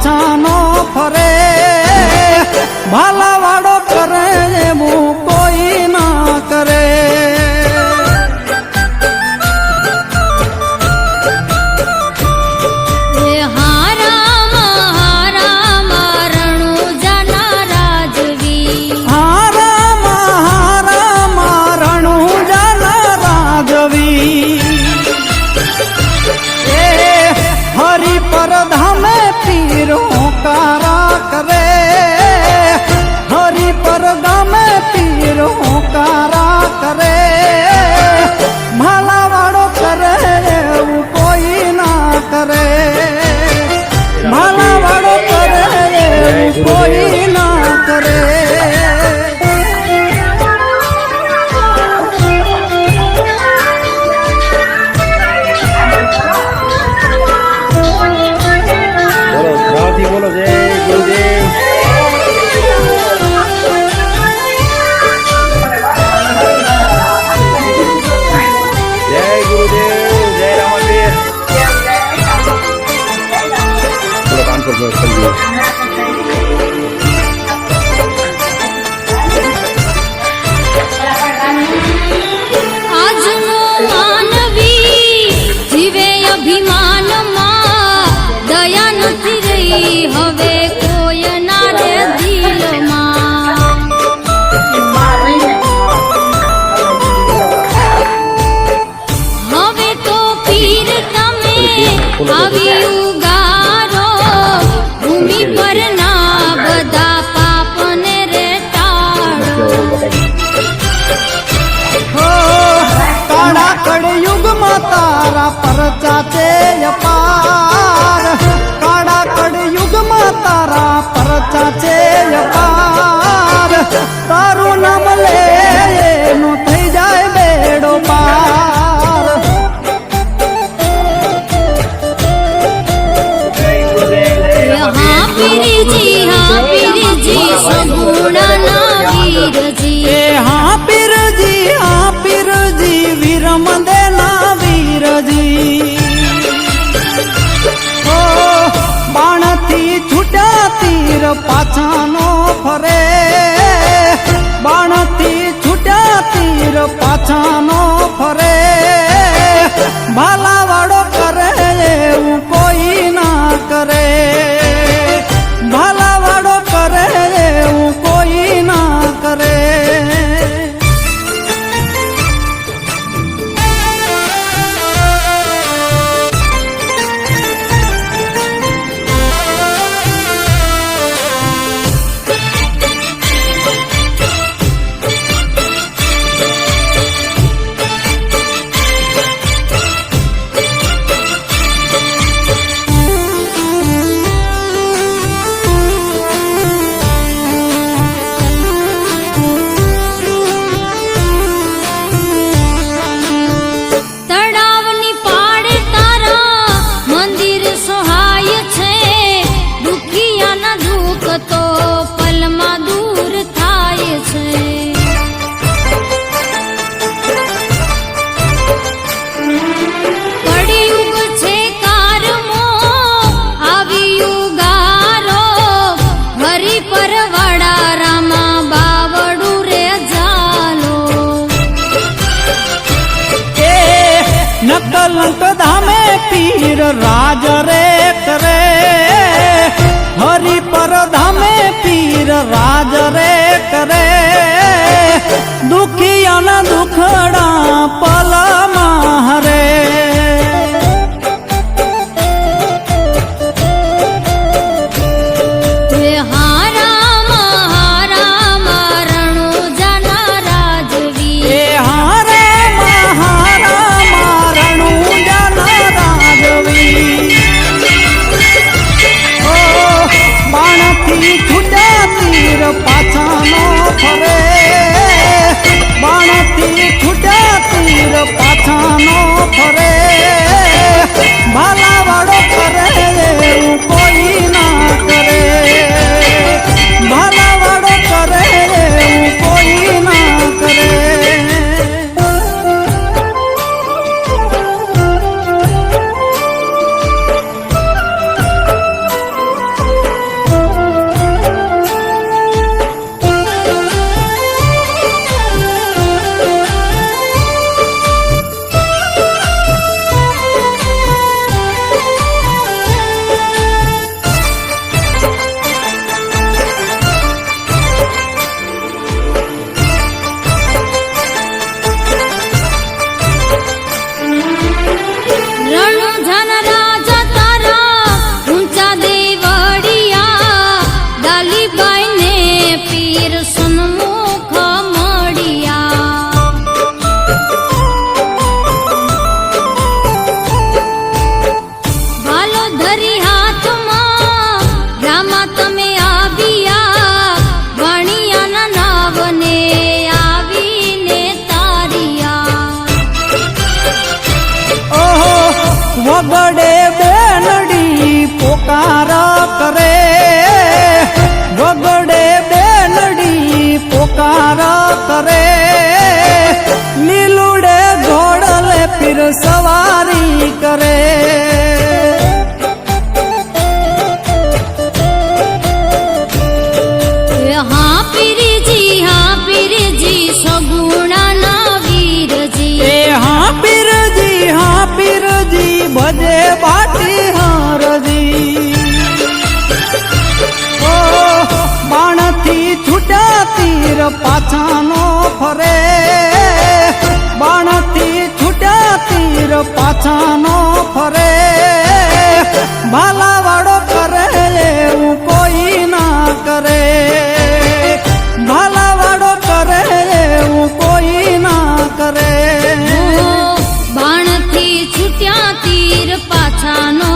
বাঁচানো পরে ভালো દયા તે અપાર. કાળા કળયુગમાં તારા પરચા છે અપાર. તારું નામ લે એનો થઈ જાય બેડો પાર. હા પીરજી હા પીરજી સગુણા ના વીરજી વીરજી. છૂટ્યા તીર પાછા નો ફરે. બાણથી છૂટ્યા તીર પાછા નો cantar. તીર પાછાનો ફરે. બાણથી છૂટ્યા તીર પાછાનો ફરે. ભાલાવાડો કરે એવું કોઈ ના કરે. ભાલાવાડો કરે એવું કોઈ ના કરે. બાણથી છૂટ્યા તીર પાછા નો